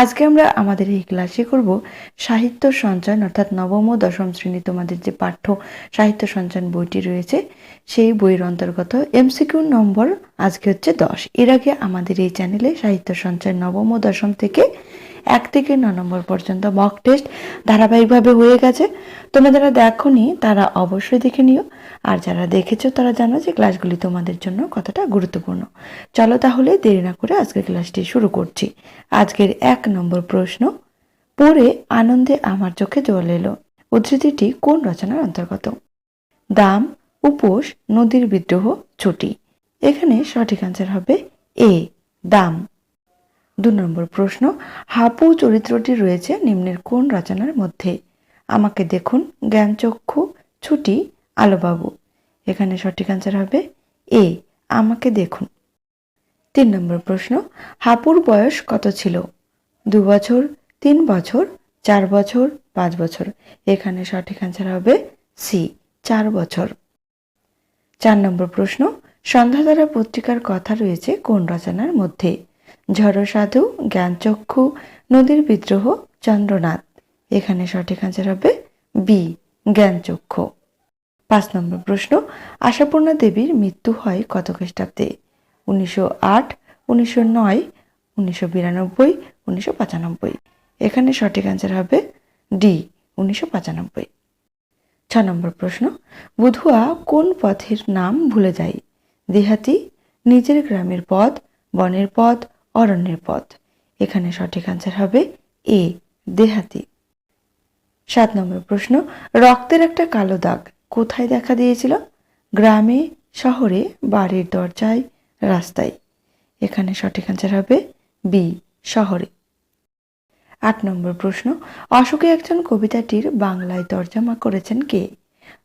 আজকে আমরা আমাদের এই ক্লাসে করব সাহিত্য সঞ্চয়ন অর্থাৎ নবম ও দশম শ্রেণি তোমাদের যে পাঠ্য সাহিত্য সঞ্চয়ন বইটি রয়েছে, সেই বইয়ের অন্তর্গত এমসিকিউ নম্বর আজকে হচ্ছে দশ। এর আগে আমাদের এই চ্যানেলে সাহিত্য সঞ্চয় নবম ও দশম থেকে এক থেকে ন নম্বর পর্যন্ত মক টেস্ট ধারাবাহিকভাবে হয়ে গেছে। তোমরা যারা দেখোনি, তারা অবশ্যই দেখে নিও। আর যারা দেখেছ, তারা জানো যে ক্লাসগুলি তোমাদের জন্য কতটা গুরুত্বপূর্ণ। চলো তাহলে দেরি না করে আজকের ক্লাসটি শুরু করছি। আজকের এক নম্বর প্রশ্ন, পড়ে আনন্দে আমার চোখে জল এলো। উদ্ধৃতিটি কোন রচনার অন্তর্গত? দাম, উপোস, নদীর বিদ্রোহ, ছুটি। এখানে সঠিক আনসার হবে এ, দাম। দু নম্বর প্রশ্ন, হাপু চরিত্রটি রয়েছে নিম্নের কোন রচনার মধ্যে? আমাকে দেখুন, জ্ঞানচক্ষু, ছুটি, আলোবাবু। এখানে সঠিক আনসার হবে এ, আমাকে দেখুন। তিন নম্বর প্রশ্ন, হাপুর বয়স কত ছিল? দু বছর, তিন বছর, চার বছর, পাঁচ বছর। এখানে সঠিক আনসার হবে সি, চার বছর। চার নম্বর প্রশ্ন সন্ধ্যাধারা পত্রিকার কথা রয়েছে কোন রচনার মধ্যে? ঝড় সাধু জ্ঞানচক্ষু, নদীর বিদ্রোহ চন্দ্রনাথ এখানে সঠিক আনসার হবে বি জ্ঞানচক্ষু। পাঁচ নম্বর প্রশ্ন, আশাপূর্ণা দেবীর মৃত্যু হয় কত খ্রিস্টাব্দে? উনিশশো আট, উনিশশো নয়, উনিশশো বিরানব্বই, উনিশশো পঁচানব্বই। এখানে সঠিক আনসার হবে ডি উনিশশো পঁচানব্বই। ছ নম্বর প্রশ্ন, বুধুয়া কোন পথের নাম ভুলে যায়? দেহাতি, নিজের গ্রামের পথ, বনের পথ অরণ্যের পথ। এখানে সঠিক আনসার হবে এ, দেহাতি। সাত নম্বর প্রশ্ন, রক্তের একটা কালো দাগ কোথায় দেখা দিয়েছিল? গ্রামে, শহরে, বাড়ির দরজায়, রাস্তায়। এখানে সঠিক আনসার হবে বি, শহরে। আট নম্বর প্রশ্ন, অশোকে একজন কবিতাটির বাংলায় তর্জমা করেছেন কে?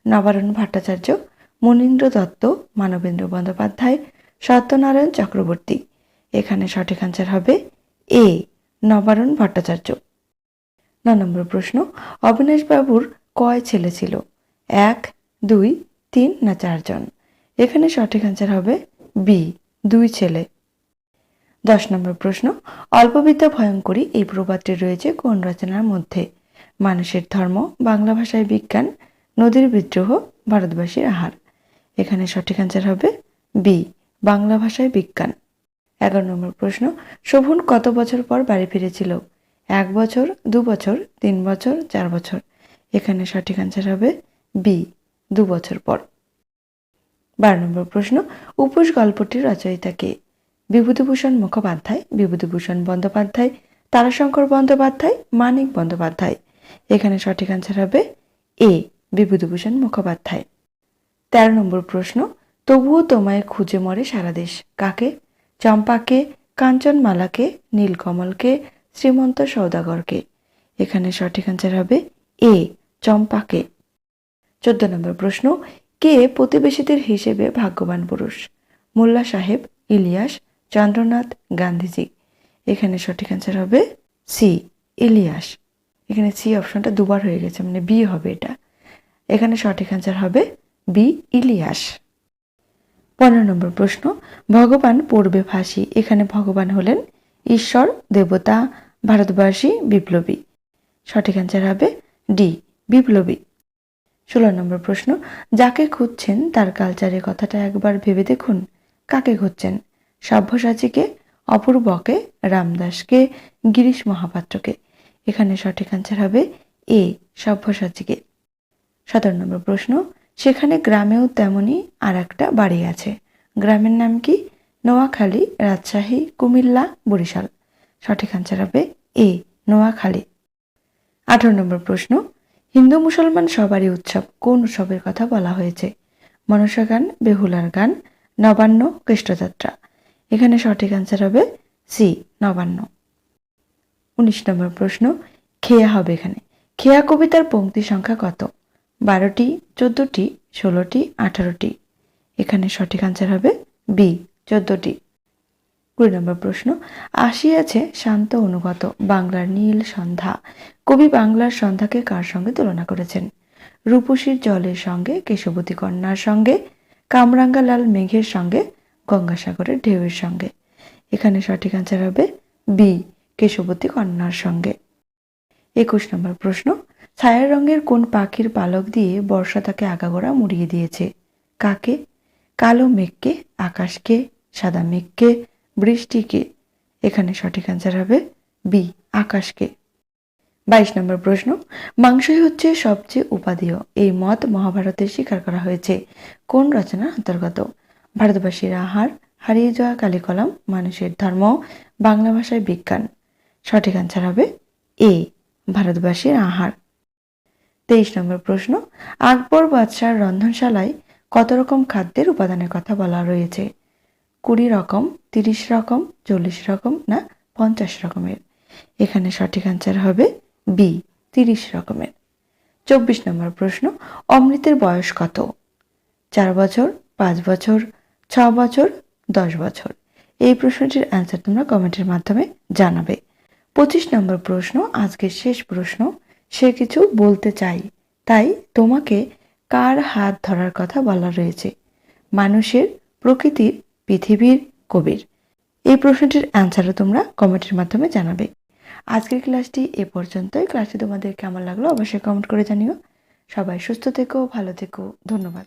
নবারুণ ভট্টাচার্য, মনীন্দ্র দত্ত, মানবেন্দ্র বন্দ্যোপাধ্যায়, সত্যনারায়ণ চক্রবর্তী। এখানে সঠিক আনসার হবে এ নবারণ ভট্টাচার্য। ন নম্বর প্রশ্ন অবিনাশ বাবুর কয় ছেলে ছিল? এক, দুই, তিন না চারজন? এখানে সঠিক আনসার হবে বি দুই ছেলে। দশ নম্বর প্রশ্ন, অল্পবিদ্যা ভয়ঙ্করী এই প্রবাদটি রয়েছে কোন রচনার মধ্যে? মানুষের ধর্ম, বাংলা ভাষায় বিজ্ঞান, নদীর বিদ্রোহ, ভারতবাসীর আহার। এখানে সঠিক আনসার হবে বি বাংলা ভাষায় বিজ্ঞান। এগারো নম্বর প্রশ্ন, শোভন কত বছর পর বাড়ি ফিরেছিল? এক বছর, দু বছর, তিন বছর, চার বছর? এখানে সঠিক আনসার হবে বি দু বছর পর। বারো নম্বর প্রশ্ন, উপোস গল্পটির রচয়িতা কে? বিভূতিভূষণ মুখোপাধ্যায়, বিভূতিভূষণ বন্দ্যোপাধ্যায়, তারাশঙ্কর বন্দ্যোপাধ্যায়, মানিক বন্দ্যোপাধ্যায়। এখানে সঠিক আনসার হবে এ বিভূতিভূষণ মুখোপাধ্যায়। তেরো নম্বর প্রশ্ন, তবুও তোমায় খুঁজে মরে সারা দেশ, কাকে? চম্পাকে, কাঞ্চনমালাকে, নীলকমলকে, শ্রীমন্ত সৌদাগরকে। এখানে সঠিক আনসার হবে এ, চম্পাকে। চোদ্দ নম্বর প্রশ্ন, কে প্রতিবেশীদের হিসেবে ভাগ্যবান পুরুষ? মোল্লা সাহেব, ইলিয়াস, চন্দ্রনাথ, গান্ধীজি। এখানে সঠিক অ্যান্সার হবে সি, ইলিয়াস। এখানে সি অপশনটা দুবার হয়ে গেছে মানে বি হবে এটা। এখানে সঠিক অ্যান্সার হবে বি, ইলিয়াস। পনেরো নম্বর প্রশ্ন, ভগবান পড়বে ফাঁসি, এখানে ভগবান হলেন ঈশ্বর, দেবতা, ভারতবাসী, বিপ্লবী। সঠিক অ্যান্সার হবে ডি, বিপ্লবী। ষোলো নম্বর প্রশ্ন, যাকে খুঁজছেন তার কালচারের কথাটা একবার ভেবে দেখুন। কাকে খুঁজছেন? সভ্যসাচীকে অপূর্বকে, রামদাসকে, গিরিশ মহাপাত্রকে? এখানে সঠিক আনসার হবে এ সভ্যসাচীকে সতেরো নম্বর প্রশ্ন সেখানে গ্রামেও তেমনই আর একটা বাড়ি আছে। গ্রামের নাম কি? নোয়াখালী, রাজশাহী, কুমিল্লা, বরিশাল। সঠিক আনসার হবে এ, নোয়াখালী। আঠারো নম্বর প্রশ্ন, হিন্দু মুসলমান সবারই উৎসব কোন উৎসবের কথা বলা হয়েছে? মনসা গান, বেহুলার গান, নবান্ন, কৃষ্ণযাত্রা। এখানে সঠিক অ্যান্সার হবে সি, নবান্ন। উনিশ নম্বর প্রশ্ন, খেয়া হবে এখানে। খেয়া কবিতার পংক্তি সংখ্যা কত? বারোটি, চোদ্দটি, ষোলোটি, আঠারোটি। এখানে সঠিক অ্যান্সার হবে বি, চোদ্দটি। কুড়ি নম্বর প্রশ্ন আসিয়াছে শান্ত অনুগত বাংলার নীল সন্ধ্যা। কবি বাংলার সন্ধ্যাকে কার সঙ্গে তুলনা করেছেন? রূপসীর জলের সঙ্গে, কেশবতী কন্যার সঙ্গে কামরাঙ্গা লাল মেঘের সঙ্গে, গঙ্গাসাগরের ঢেউয়ের সঙ্গে। এখানে সঠিক আনসার হবে বি, কেশবতী কন্যার সঙ্গে। একুশ নম্বর প্রশ্ন ছায়ার রঙের কোন পাখির পালক দিয়ে বর্ষা তাকে আগাগোড়া মুড়িয়ে দিয়েছে? কাকে? কালো মেঘকে? আকাশকে? সাদা মেঘকে? বৃষ্টিকে? এখানে সঠিক আনসার হবে বি আকাশকে। বাইশ নম্বর প্রশ্ন, মাংসই হচ্ছে সবচেয়ে উপাদেয়। এই মত মহাভারতে স্বীকার করা হয়েছে। কোন রচনার অন্তর্গত? ভারতবাসীর আহার, হারিয়ে যাওয়া কালিকলম, মানুষের ধর্ম, বাংলা ভাষায় বিজ্ঞান। সঠিক আনসার হবে এ ভারতবাসীর আহার। তেইশ নম্বর প্রশ্ন, আকবর বাদশার রন্ধনশালায় কত রকম খাদ্যের উপাদানের কথা বলা রয়েছে? কুড়ি রকম, তিরিশ রকম, চল্লিশ রকম না পঞ্চাশ রকমের? এখানে সঠিক আনসার হবে বি, তিরিশ রকমের। চব্বিশ নম্বর প্রশ্ন, অমৃতের বয়স কত? চার বছর, পাঁচ বছর, ছ বছর, দশ বছর? এই প্রশ্নটির অ্যান্সার তোমরা কমেন্টের মাধ্যমে জানাবে। পঁচিশ নম্বর প্রশ্ন, আজকের শেষ প্রশ্ন সে কিছু বলতে চাই। তাই তোমাকে কার হাত ধরার কথা বলা রয়েছে? মানুষের প্রকৃতির পৃথিবীর কবির। এই প্রশ্নটির অ্যান্সারও তোমরা কমেন্টের মাধ্যমে জানাবে। আজকের ক্লাসটি এ পর্যন্তই। ক্লাসটি তোমাদের কেমন লাগল অবশ্যই কমেন্ট করে জানিও। সবাই সুস্থ থেকো, ভালো থেকো। ধন্যবাদ।